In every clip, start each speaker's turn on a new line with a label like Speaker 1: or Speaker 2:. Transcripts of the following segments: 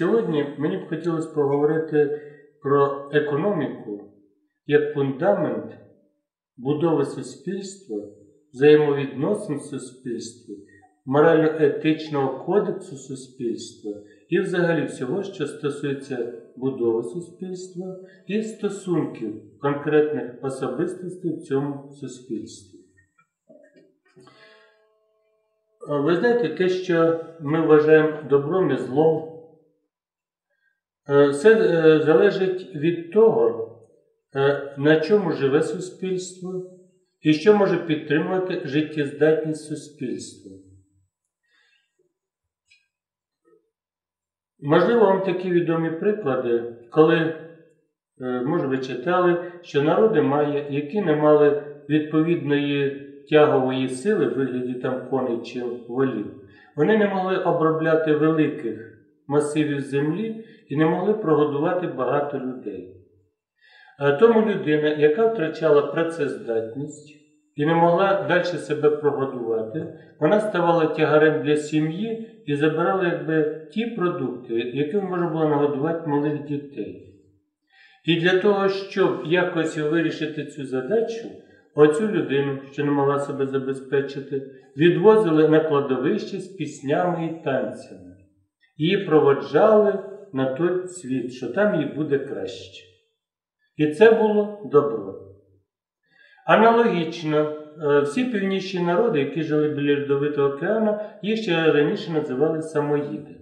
Speaker 1: сьогодні мені б хотілося поговорити про економіку як фундамент будови суспільства, взаємовідносин суспільства, морально-етичного кодексу суспільства і взагалі всього, що стосується будови суспільства і стосунків конкретних особистостей в цьому суспільстві. Ви знаєте, те, що ми вважаємо добром і злом, все е, залежить від того, е, на чому живе суспільство і що може підтримувати життєздатність суспільства. Можливо, вам такі відомі приклади, коли, е, може, ви читали, що народи має, які не мали відповідної тягової сили в вигляді там коней чи волів, вони не могли обробляти великих масивів землі і не могли прогодувати багато людей. А тому людина, яка втрачала працездатність і не могла далі себе прогодувати, вона ставала тягарем для сім'ї і забирала якби ті продукти, якими можна було нагодувати малих дітей. І для того, щоб якось вирішити цю задачу, оцю людину, що не могла себе забезпечити, відвозили на кладовище з піснями і танцями. Її проводжали на той світ, що там їй буде краще. І це було добро. Аналогічно, е, всі північні народи, які жили біля Льодовитого океану, їх ще раніше називали самоїди.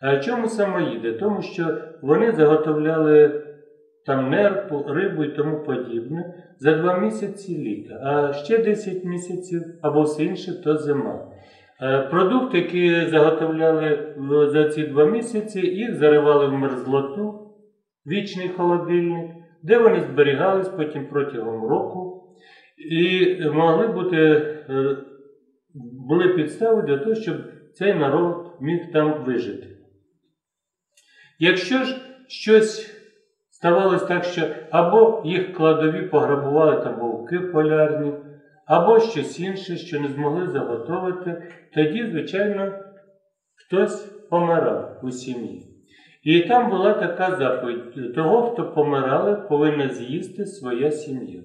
Speaker 1: А чому самоїди? Тому що вони заготовляли там нерпу, рибу і тому подібне за два місяці літа, а ще 10 місяців або все інше то зима. Е, продукти, які заготовляли за ці два місяці, їх заривали в мерзлоту, вічний холодильник, де вони зберігались потім протягом року і могли бути, е, були підстави для того, щоб цей народ міг там вижити. Якщо ж щось ставалося так, що або їх кладові пограбували там вовки полярні, або щось інше, що не змогли заготовити, тоді, звичайно, хтось помирав у сім'ї. І там була така заповідь: того, хто помирали, повинна з'їсти своя сім'я.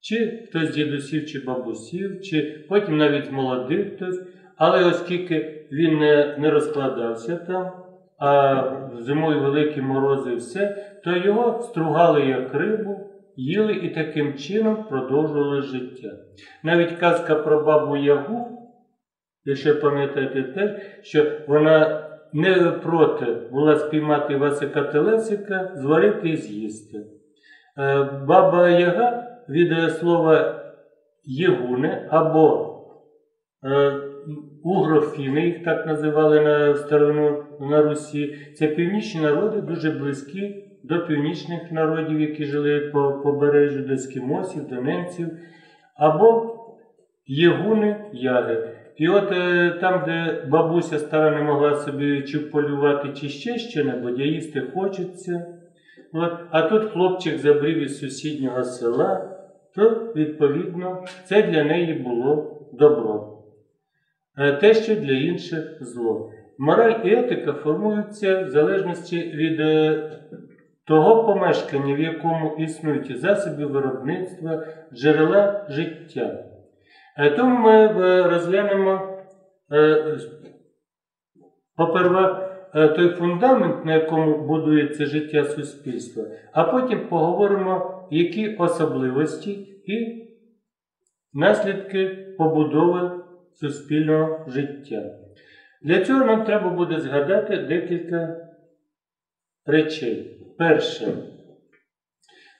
Speaker 1: Чи хтось з дідусів, чи бабусів, чи потім навіть молодих хтось. Але оскільки він не, не розкладався там, а зимою великі морози і все, то його стругали як рибу, їли і таким чином продовжували життя. Навіть казка про бабу Ягу, якщо пам'ятаєте теж, що вона не проти була спіймати Васика Телесика, зварити і з'їсти. Е, баба Яга від слова Єгуни або е, угрофіни, їх так називали на старину на Русі, це північні народи дуже близькі до північних народів, які жили по побережжю до ескімосів, до немців, або єгуни яги. І от е, там, де бабуся стара не могла собі чи полювати, чи ще що-небудь, а їсти хочеться. От, А тут хлопчик забрів із сусіднього села, то, відповідно, це для неї було добро. Е, те, що для інших зло. Мораль і етика формуються в залежності від е, того помешкання, в якому існують засоби виробництва, джерела життя. Е, тому ми е, розглянемо, е, поперва, той фундамент, на якому будується життя суспільства, а потім поговоримо, які особливості і наслідки побудови суспільного життя. Для цього нам треба буде згадати декілька речей. Перше,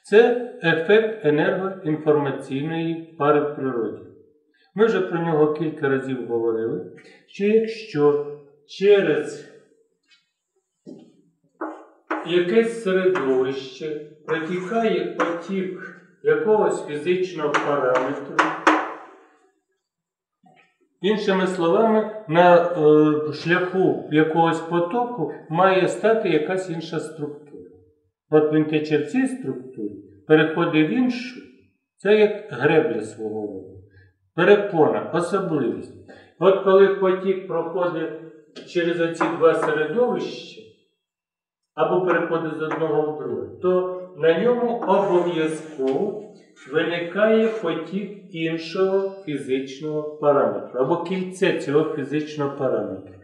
Speaker 1: це ефект енергоінформаційної пари в природі. Ми вже про нього кілька разів говорили, що якщо через якесь середовище протікає потік якогось фізичного параметру, іншими словами, на е, шляху якогось потоку має стати якась інша структура. От він тече в цій структурі, переходить в іншу, це як гребля свого роду. Перепона, особливість. От коли потік проходить через оці два середовища, або переходить з одного в друге, то на ньому обов'язково виникає потік іншого фізичного параметру або кільце цього фізичного параметру.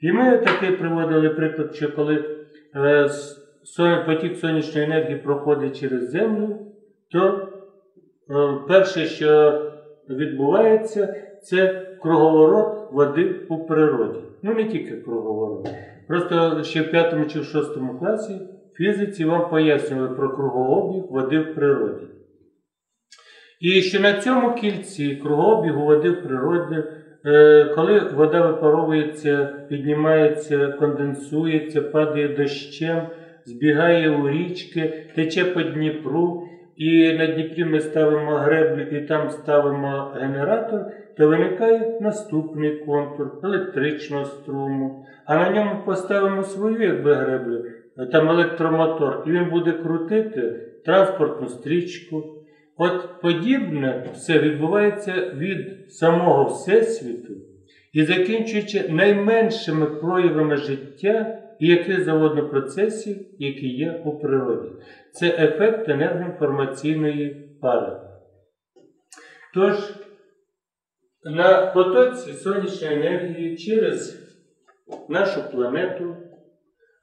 Speaker 1: І ми такий приводили приклад, що коли е, потік сонячної енергії проходить через землю, то е, перше, що відбувається, це круговорот води у природі. Ну не тільки круговорот. Просто ще в п'ятому чи в шостому класі фізиці вам пояснювали про кругообіг води в природі. І що на цьому кільці кругообігу води в природі, е, коли вода випаровується, піднімається, конденсується, падає дощем, збігає у річки, тече по Дніпру, і на Дніпрі ми ставимо греблю і там ставимо генератор, то виникає наступний контур електричного струму. А на ньому поставимо свою якби греблю, там електромотор, і він буде крутити транспортну стрічку. От подібне все відбувається від самого Всесвіту і закінчуючи найменшими проявами життя і яких заводно процесів, які є у природі. Це ефект енергоінформаційної пари. Тож, на потоці сонячної енергії через нашу планету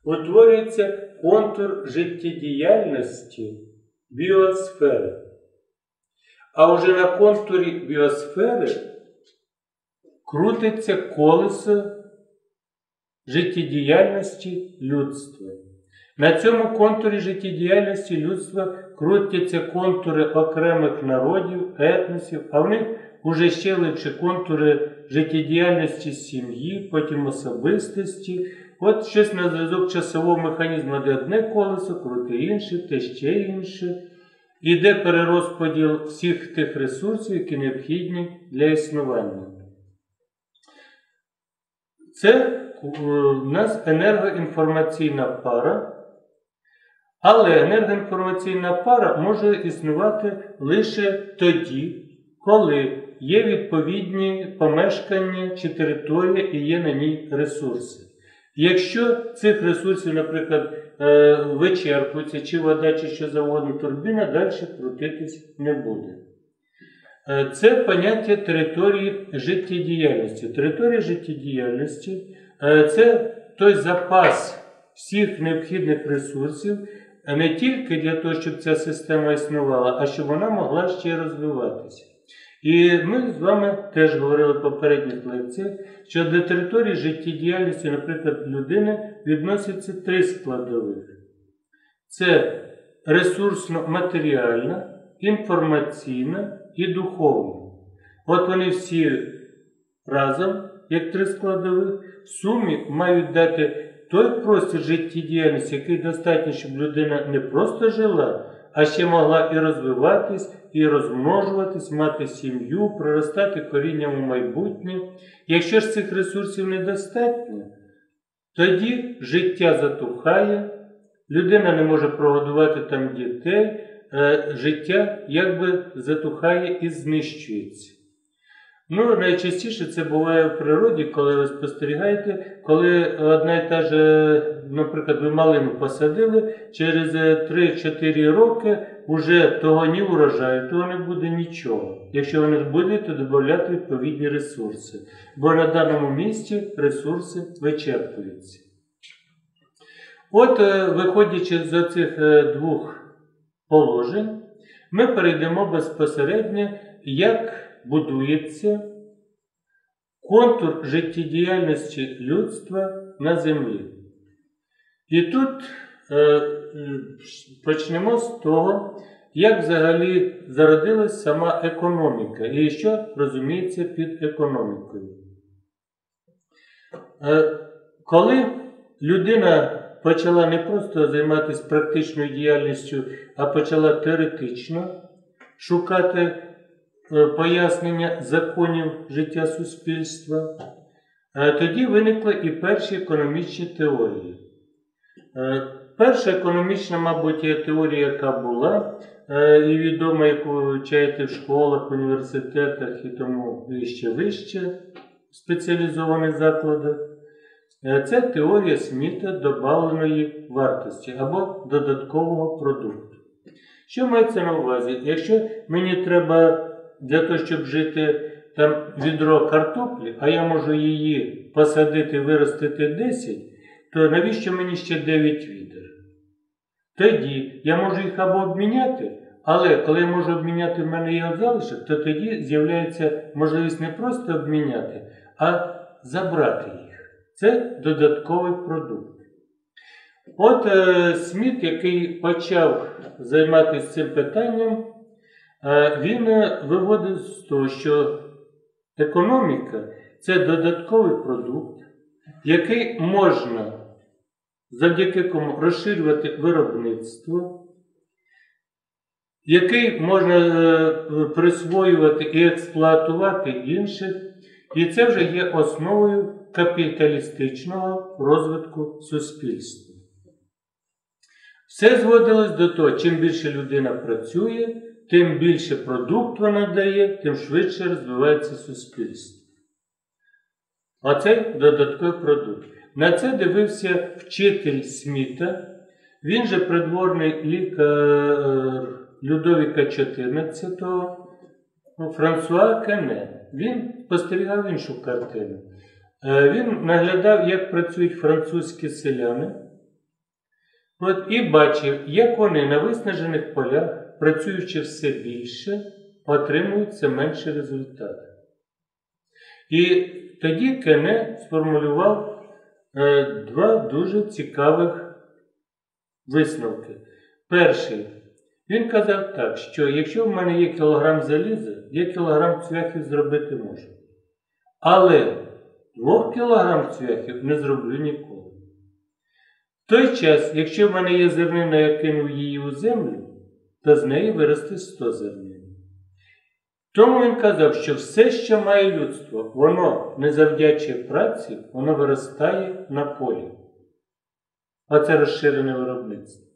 Speaker 1: утворюється контур життєдіяльності біосфери. А вже на контурі біосфери крутиться колесо життєдіяльності людства. На цьому контурі життєдіяльності людства крутяться контури окремих народів, етносів, а в них уже ще легше контури життєдіяльності сім'ї, потім особистості. От щось на зв'язок часового механізму, де одне колесо, круте інше, те ще інше. Іде перерозподіл всіх тих ресурсів, які необхідні для існування. Це у нас енергоінформаційна пара. Але енергоінформаційна пара може існувати лише тоді, коли є відповідні помешкання чи територія і є на ній ресурси. Якщо цих ресурсів, наприклад, е, вичерпується, чи вода, чи що завгодно турбіна, далі крутитись не буде. Е, це поняття території життєдіяльності. Територія життєдіяльності е, це той запас всіх необхідних ресурсів, не тільки для того, щоб ця система існувала, а щоб вона могла ще розвиватися. І ми з вами теж говорили в попередніх лекціях, що до території життєдіяльності, наприклад, людини відносяться три складових: це ресурсно-матеріальна, інформаційна і духовна. От вони всі разом, як три складових, в сумі мають дати той простір життєдіяльності, який достатньо, щоб людина не просто жила, а ще могла і розвиватись, і розмножуватись, мати сім'ю, проростати корінням у майбутнє. Якщо ж цих ресурсів недостатньо, тоді життя затухає, людина не може прогодувати там дітей, життя якби затухає і знищується. Ну, найчастіше це буває в природі, коли ви спостерігаєте, коли одна і та ж, наприклад, ви малину посадили, через 3-4 роки вже того ні урожаю, того не буде нічого, якщо ви не будете додати відповідні ресурси. Бо на даному місці ресурси вичерпуються. От, е, виходячи з цих е, двох положень, ми перейдемо безпосередньо, як будується контур життєдіяльності людства на землі. І тут е, почнемо з того, як взагалі зародилась сама економіка і що розуміється під економікою. Е, коли людина почала не просто займатися практичною діяльністю, а почала теоретично шукати Е, пояснення законів життя суспільства, е, тоді виникли і перші економічні теорії. Е, перша економічна, мабуть, теорія, яка була, і відома, яку ви вивчаєте в школах, університетах і тому ще вище спеціалізованих закладах. Е, Це теорія Сміта добавленої вартості або додаткового продукту. Що мається на увазі? Якщо мені треба для того, щоб жити там відро картоплі, а я можу її посадити, виростити 10, то навіщо мені ще 9 відер? Тоді я можу їх або обміняти, але коли я можу обміняти в мене є залишок, то тоді з'являється можливість не просто обміняти, а забрати їх. Це додатковий продукт. От е, Сміт, який почав займатися цим питанням, е, він е, виводив з того, що економіка це додатковий продукт, який можна завдяки кому розширювати виробництво, який можна е, присвоювати і експлуатувати інших, і це вже є основою капіталістичного розвитку суспільства. Все зводилось до того, чим більше людина працює, тим більше продукт вона дає, тим швидше розвивається суспільство. Оце додатковий продукт. На це дивився вчитель Сміта, він же придворний лікар Людовіка XIV, Франсуа Кене. Він спостерігав іншу картину. Е, Він наглядав, як працюють французькі селяни. От, І бачив, як вони на виснажених полях, працюючи все більше, отримують все менше результат. І тоді Кене сформулював е, два дуже цікавих висновки. Перший, він казав так, що якщо в мене є кілограм заліза, я кілограм цвяхів зробити можу. Але двох кілограм цвяхів не зроблю ніколи. В той час, якщо в мене є зернина, я кинув її у землю, то з неї виросте 100 зернин. Тому він казав, що все, що має людство, воно не завдячує праці, воно виростає на полі. Оце розширене виробництво.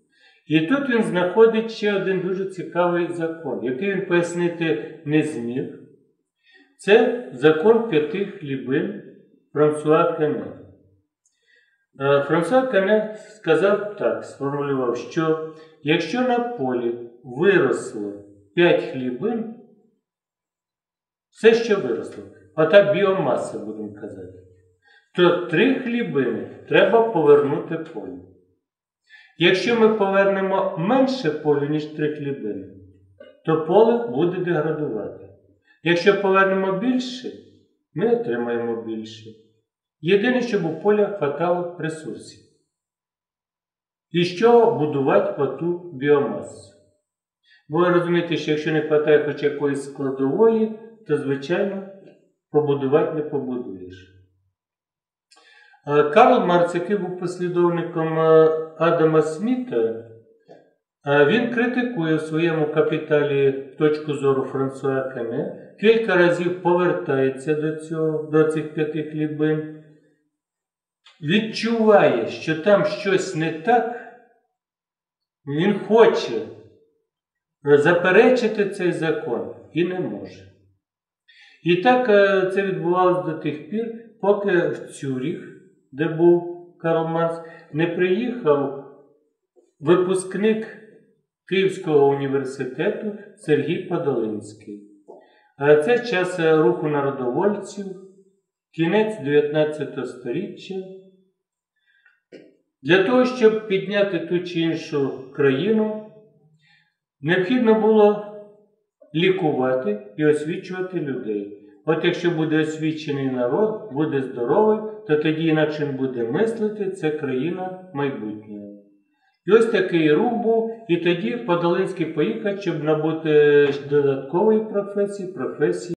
Speaker 1: І тут він знаходить ще один дуже цікавий закон, який він пояснити не зміг. Це закон п'яти хлібин Франсуа Кене. Франсуа Кене сказав так, сформулював, що якщо на полі виросло 5 хлібин, все, що виросло, ота біомаса, будемо казати, то 3 хлібини треба повернути полю. Якщо ми повернемо менше полю, ніж 3 хлібини, то поле буде деградувати. Якщо повернемо більше, ми отримаємо більше. Єдине, щоб у поля хватало ресурсів. І що будувати оту біомасу? Бо ви розумієте, що якщо не вистачає хоч якоїсь складової, то, звичайно, побудувати не побудуєш. Карл Марц, який був послідовником Адама Сміта, він критикує в своєму капіталі точку зору Франсуа Кене, кілька разів повертається до цього, до цих п'яти хлібин, відчуває, що там щось не так, він хоче заперечити цей закон і не може. І так це відбувалося до тих пір, поки в Цюріх, де був Карл Маркс, не приїхав випускник Київського університету Сергій Подолинський. Це час руху народовольців, кінець 19 століття. Для того, щоб підняти ту чи іншу країну, необхідно було лікувати і освічувати людей. От якщо буде освічений народ, буде здоровий, то тоді інакше він буде мислити, це країна майбутнього. І ось такий рух був, і тоді Подолинський поїхав, щоб набути додаткової професії, професії.